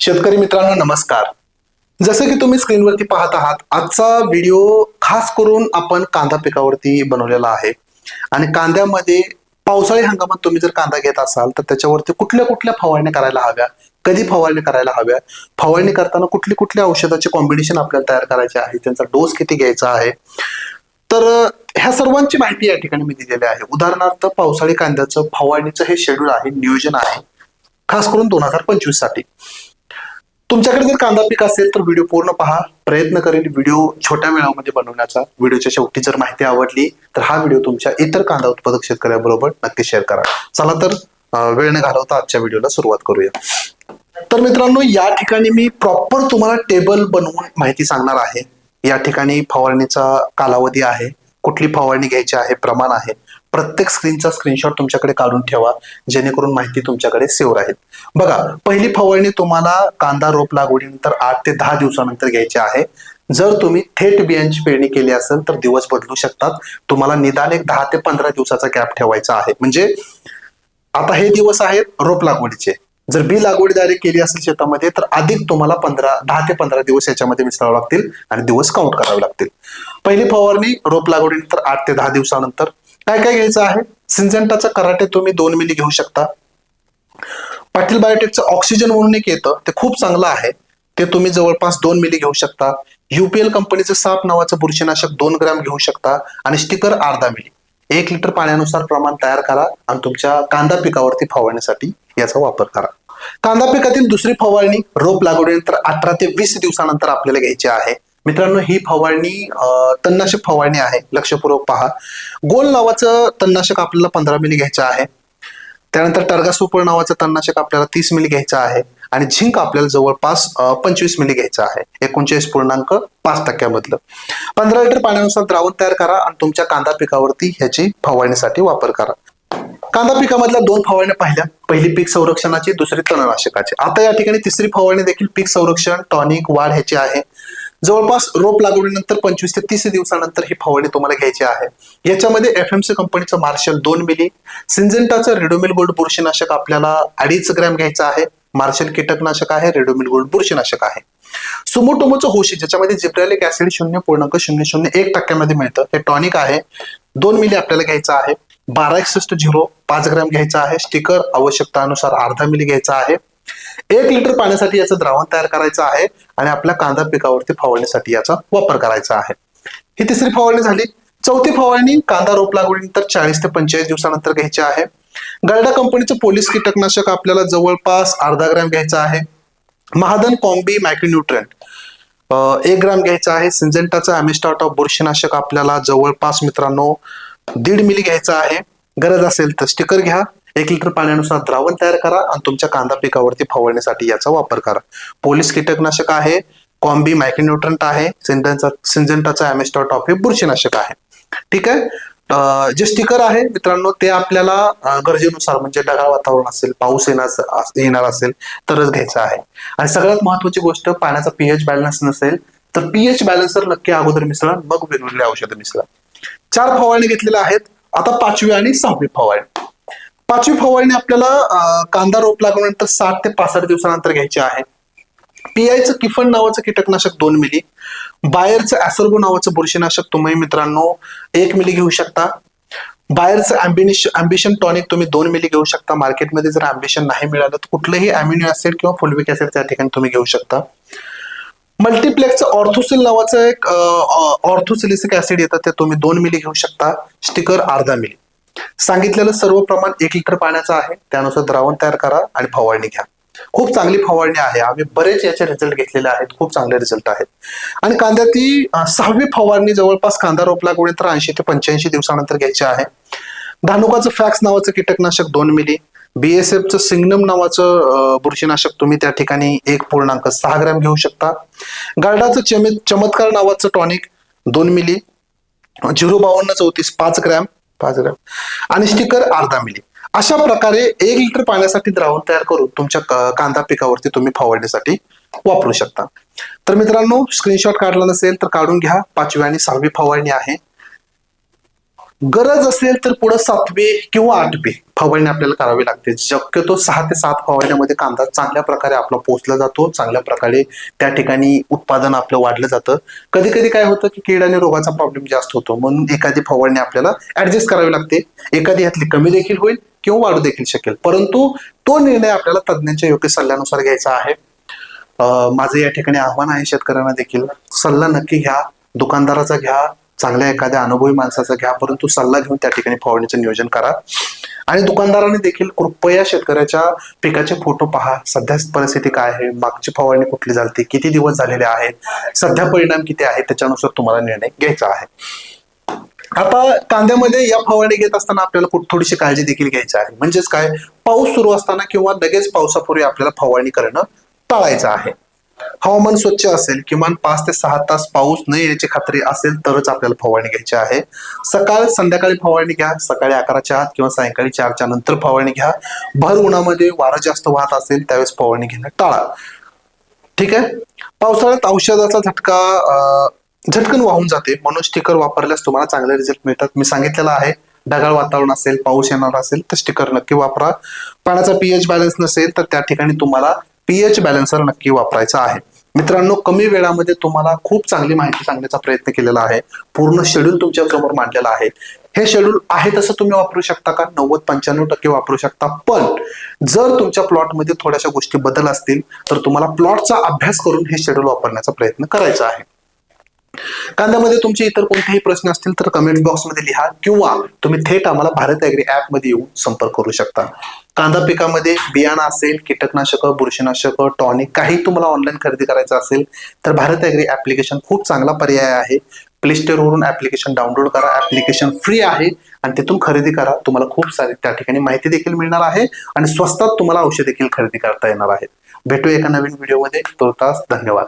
शेतकरी मित्रांनो नमस्कार. जसं की तुम्ही स्क्रीनवरती पाहत आहात आजचा व्हिडिओ खास करून आपण कांदा पिकावरती बनवलेला आहे. आणि कांद्यामध्ये पावसाळी हंगामात तुम्ही जर कांदा घेत असाल तर त्याच्यावरती कुठल्या कुठल्या फवारण्या करायला हव्या? कधी फवारणी करायला हव्या? फवारणी करताना कुठली कुठल्या औषधाचे कॉम्बिनेशन आपल्याला तयार करायचे आहे? त्यांचा डोस किती घ्यायचा आहे? तर ह्या सर्वांची माहिती या ठिकाणी मी दिलेली आहे. उदाहरणार्थ पावसाळी कांद्याचं फवारणीचं हे शेड्यूल आहे नियोजन आहे खास करून दोन हजार पंचवीससाठी तुमच्याकडे जर कांदा पीक असेल तर व्हिडिओ पूर्ण पहा. प्रयत्न करेल व्हिडिओ छोट्या वेळामध्ये बनवण्याचा. व्हिडिओच्या शेवटी जर माहिती आवडली तर हा व्हिडिओ तुमच्या इतर कांदा उत्पादक शेतकऱ्याबरोबर नक्की शेअर करा. चला तर वेळ न घालवता आजच्या व्हिडिओला सुरुवात करूया. तर मित्रांनो या ठिकाणी मी प्रॉपर तुम्हाला टेबल बनवून माहिती सांगणार आहे. या ठिकाणी फवारणीचा कालावधी आहे. कुठली फवारणी घ्यायची आहे प्रमाण आहे. प्रत्येक स्क्रीनचा स्क्रीनशॉट तुमच्याकडे काढून ठेवा जेणेकरून माहिती तुमच्याकडे सेव्ह राहील. बघा पहिली फवारणी तुम्हाला कांदा रोप लागवडीनंतर आठ ते दहा दिवसानंतर घ्यायची आहे. जर तुम्ही थेट बियांची पेरणी केली असेल तर दिवस बदलू शकतात. तुम्हाला निदान एक दहा ते पंधरा दिवसाचा गॅप ठेवायचा आहे. म्हणजे आता हे दिवस आहेत रोप लागवडीचे. जर बी लागवड डायरेक्ट केली असेल शेतामध्ये तर अधिक तुम्हाला पंधरा दहा ते पंधरा दिवस याच्यामध्ये मिसळावे लागतील आणि दिवस काउंट करावे लागतील. पहिली फवारणी रोप लागवडीनंतर आठ ते दहा दिवसानंतर. काय काय घ्यायचं आहे? सिंजेंटाचा कराटे तुम्ही दोन मिली घेऊ शकता. पाटील बायोटेकचं ऑक्सिजन म्हणून एक येतं ते खूप चांगलं आहे. ते तुम्ही जवळपास दोन मिली घेऊ शकता. युपीएल कंपनीचं साप नावाचं बुरशीनाशक दोन ग्रॅम घेऊ शकता आणि स्टिकर अर्धा मिली. एक लिटर पाण्यानुसार प्रमाण तयार करा आणि तुमच्या कांदा पिकावरती फवारण्यासाठी याचा वापर करा. कांदा पिकातील दुसरी फवारणी रोप लागवडीनंतर अठरा ते वीस दिवसानंतर आपल्याला घ्यायची आहे. मित्रांनो ही फवारणी तणनाशक फवारणी आहे. लक्षपूर्वक पहा. गोल नावाचं तणनाशक आपल्याला पंधरा मिली घ्यायचं आहे. त्यानंतर टर्गासुपर नावाचं तणनाशक आपल्याला तीस मिली घ्यायचं आहे. आणि झिंक आपल्याला जवळपास पंचवीस मिली घ्यायचं आहे. एकोणचाळीस पूर्णांक पाच टक्क्यामधलं. पंधरा लिटर पाण्यानुसार द्रावण तयार करा आणि तुमच्या कांदा पिकावरती ह्याची फवारणीसाठी वापर करा. कांदा पिकामधल्या दोन फवारण्या पाहिल्या. पहिली पीक संरक्षणाची दुसरी तणनाशकाची. आता या ठिकाणी तिसरी फवारणी देखील पीक संरक्षण टॉनिक वाढ ह्याची आहे. जवळपास रोप लागवडीनंतर पंचवीस ते तीस दिवसानंतर ही फवारणी तुम्हाला घ्यायची आहे. याच्यामध्ये एफ एम सी कंपनीचं मार्शल दोन मिली सिंजेंटाचं रेडोमिल गोल्ड बुरशीनाशक आपल्याला अडीच ग्रॅम घ्यायचं आहे. मार्शल कीटकनाशक आहे रेडोमिल गोल्ड बुरशीनाशक आहे. सुमोटोमोचं होशी ज्याच्यामध्ये जिब्रॅलिक ऍसिड शून्य पूर्णांक शून्य शून्य एक टक्क्यामध्ये मिळतं. हे टॉनिक आहे. दोन मिली आपल्याला घ्यायचं आहे. बारा एकसष्ट झिरो पाच ग्रॅम घ्यायचा आहे. स्टिकर आवश्यकतानुसार अर्धा मिली घ्यायचा आहे. एक लिटर पाण्यासाठी याचं द्रावण तयार करायचं आहे आणि आपल्या कांदा पिकावरती फवारणीसाठी याचा वापर करायचा आहे. ही तिसरी फवारणी झाली. चौथी फवारणी कांदा रोप लागवडीनंतर चाळीस ते पंचेचाळीस दिवसानंतर घ्यायची आहे. गरडा कंपनीचं पोलीस कीटकनाशक आपल्याला जवळपास अर्धा ग्रॅम घ्यायचा आहे. महादन कॉम्बी मायक्रोन्यूट्रंट एक ग्राम घ्यायचा आहे. सिंजेंटाचा अमिस्टार्ट ऑफ बुरशीनाशक आपल्याला जवळपास मित्रांनो दीड मिली घ्यायचा आहे. गरज असेल तर स्टिकर घ्या. एक लिटर पाण्यानुसार द्रावण तयार करा आणि तुमच्या कांदा पिकावरती फवारण्यासाठी याचा वापर करा. पोलीस कीटकनाशक आहे कॉम्बी मायक्रोन्युट्रंट आहे सिंजेंटा सिंजंटाचा अमिस्टार्ट हे बुरशीनाशक आहे. ठीक आहे? जे स्टिकर आहे मित्रांनो ते आपल्याला गरजेनुसार म्हणजे ढगाळ वातावरण असेल पाऊस येणार येणार असेल तरच घ्यायचं आहे. आणि सगळ्यात महत्वाची गोष्ट पाण्याचा पीएच बॅलन्स नसेल तर पीएच बॅलन्सर नक्की अगोदर मिसळा मग वेगवेगळे औषधं मिसळा. चार फवारणी घेतलेल्या आहेत आता पाचवी आणि सहावी फवारणी. पाचवी फवारणी आपल्याला कांदा रोप लागल्यानंतर साठ ते पासष्ट दिवसानंतर घ्यायची आहे. पीआयचं किफन नावाचं कीटकनाशक दोन मिली. बायरचं ॲसर्गो नावाचं बुरशीनाशक तुम्ही मित्रांनो एक मिली घेऊ शकता. बायरचं अँबिनिश अँबिशन टॉनिक तुम्ही दोन मिली घेऊ शकता. मार्केटमध्ये जर अँबिशन नाही मिळालं तर कुठलंही अमिनो ऍसिड किंवा फुलविक ऍसिड त्या ठिकाणी तुम्ही घेऊ शकता. मल्टीप्लेक्सचं ऑर्थोसिल नावाचं एक ऑर्थोसिलिसिक ऍसिड येतं ते तुम्ही दोन मिली घेऊ शकता. स्टिकर अर्धा मिली. सांगितलेलं सर्व प्रमाण एक लिटर पाण्याचं आहे. त्यानुसार द्रावण तयार करा आणि फवारणी घ्या. खूप चांगली फवारणी आहे. आम्ही बरेच याचे रिझल्ट घेतलेले आहेत. खूप चांगले रिझल्ट आहेत. आणि कांद्याची सहावी फवारणी जवळपास कांदा रोप लागवडीनंतर ऐंशी ते पंच्याऐंशी दिवसानंतर घ्यायची आहे. धानुकाचं फॅक्स नावाचं कीटकनाशक दोन मिली. बीएसएफचं सिंगनम नावाचं बुरशीनाशक तुम्ही त्या ठिकाणी एक पूर्णांक सहा ग्रॅम घेऊ शकता. गार्डाचं चमे चमत्कार नावाचं टॉनिक दोन मिली. झिरो बावन्न चौतीस पाच ग्रॅम. पाच ग्रॅम. आणि स्टिकर अर्धा मिली अशा प्रकारे एक लिटर पाण्यासाठी द्रावण तयार करून तुमच्या कांदा पिकावरती तुम्ही फवारण्यासाठी वापरू शकता. तर मित्रांनो स्क्रीनशॉट काढला नसेल तर काढून घ्या. पाचवी आणि सहावी फवारणी आहे. गरज असेल तर पुढे सातवे किंवा आठवे फवारणी आपल्याला करावी लागते. शक्यतो सहा ते सात फवारण्यामध्ये कांदा चांगल्या प्रकारे आपला पोचला जातो चांगल्या प्रकारे त्या ठिकाणी उत्पादन आपलं वाढलं जातं. कधी कधी काय होतं की कीड आणि रोगाचा प्रॉब्लेम जास्त होतो. म्हणून एखादी फवारणी आपल्याला ऍडजस्ट करावी लागते. एखादी ह्यातली कमी देखील होईल किंवा वाढू देखील शकेल. परंतु तो निर्णय आपल्याला तज्ज्ञांच्या योग्य सल्ल्यानुसार घ्यायचा आहे. माझं या ठिकाणी आव्हान आहे शेतकऱ्यांना देखील. सल्ला नक्की घ्या. दुकानदाराचा घ्या. चांगल्या एखाद्या अनुभवी माणसाचा घ्या परंतु सल्ला घेऊन त्या ठिकाणी फवारणीचं नियोजन करा. आणि दुकानदारांनी देखील कृपया शेतकऱ्याच्या पिकाचे फोटो पहा. सध्या परिस्थिती काय आहे? मागची फवारणी कुठली झाली किती दिवस झालेले आहेत? सध्या परिणाम किती आहे त्याच्यानुसार तुम्हाला निर्णय घ्यायचा आहे. आता कांद्यामध्ये या फवारणी घेत असताना आपल्याला कुठ- थोडीशी काळजी देखील घ्यायची आहे. म्हणजेच काय? पाऊस सुरू असताना किंवा लगेच पावसापूर्वी आपल्याला फवारणी करणं टाळायचं आहे. हवामान स्वच्छ असेल किमान पाच ते सहा तास पाऊस न येण्याची खात्री असेल तरच आपल्याला फवारणी घ्यायची आहे. सकाळ संध्याकाळी फवारणी घ्या. सकाळी अकराच्या आत किंवा सायंकाळी चारच्या नंतर फवारणी घ्या. भर उन्हामध्ये वारं जास्त वाहत असेल त्यावेळेस फवारणी घेणं टाळा. ठीक आहे? पावसाळ्यात औषधाचा झटका अं, झटकन वाहून जाते. म्हणून स्टिकर वापरल्यास तुम्हाला चांगले रिझल्ट मिळतात. मी सांगितलेलं आहे. ढगाळ वातावरण असेल पाऊस येणार असेल तर स्टिकर नक्की वापरा. पाण्याचा पीएच बॅलन्स नसेल तर त्या ठिकाणी तुम्हाला पीएच बॅलन्सर नक्की वापरायचा आहे. मित्रांनो कमी वेळामध्ये तुम्हाला खूप चांगली माहिती सांगण्याचा प्रयत्न केलेला आहे. पूर्ण शेड्यूल तुमच्यासमोर मांडलेला आहे. हे शेड्यूल आहे तसं तुम्ही वापरू शकता का? नव्वद पंच्याण्णव टक्के वापरू शकता. पण जर तुमच्या प्लॉटमध्ये थोड्याशा गोष्टी बदल असतील तर तुम्हाला प्लॉटचा अभ्यास करून हे शेड्यूल वापरण्याचा प्रयत्न करायचा आहे. कांद्यामध्ये तुमचे इतर कोणतेही प्रश्न असतील तर कमेंट बॉक्समध्ये लिहा किंवा तुम्ही थेट आम्हाला भारत ॲग्री ॲपमध्ये येऊन संपर्क करू शकता. कांदा पिकामध्ये बियाणं असेल कीटकनाशक बुरशीनाशक टॉनिक काही तुम्हाला ऑनलाईन खरेदी करायचं असेल तर भारत ॲग्री ऍप्लिकेशन खूप चांगला पर्याय आहे. प्ले वरून ऍप्लिकेशन डाउनलोड करा. ऍप्लिकेशन फ्री आहे आणि तिथून खरेदी करा. तुम्हाला खूप सारी त्या ठिकाणी माहिती देखील मिळणार आहे आणि स्वस्तात तुम्हाला औषध देखील खरेदी करता येणार आहेत. भेटू एका नवीन व्हिडिओमध्ये तुर्तास धन्यवाद.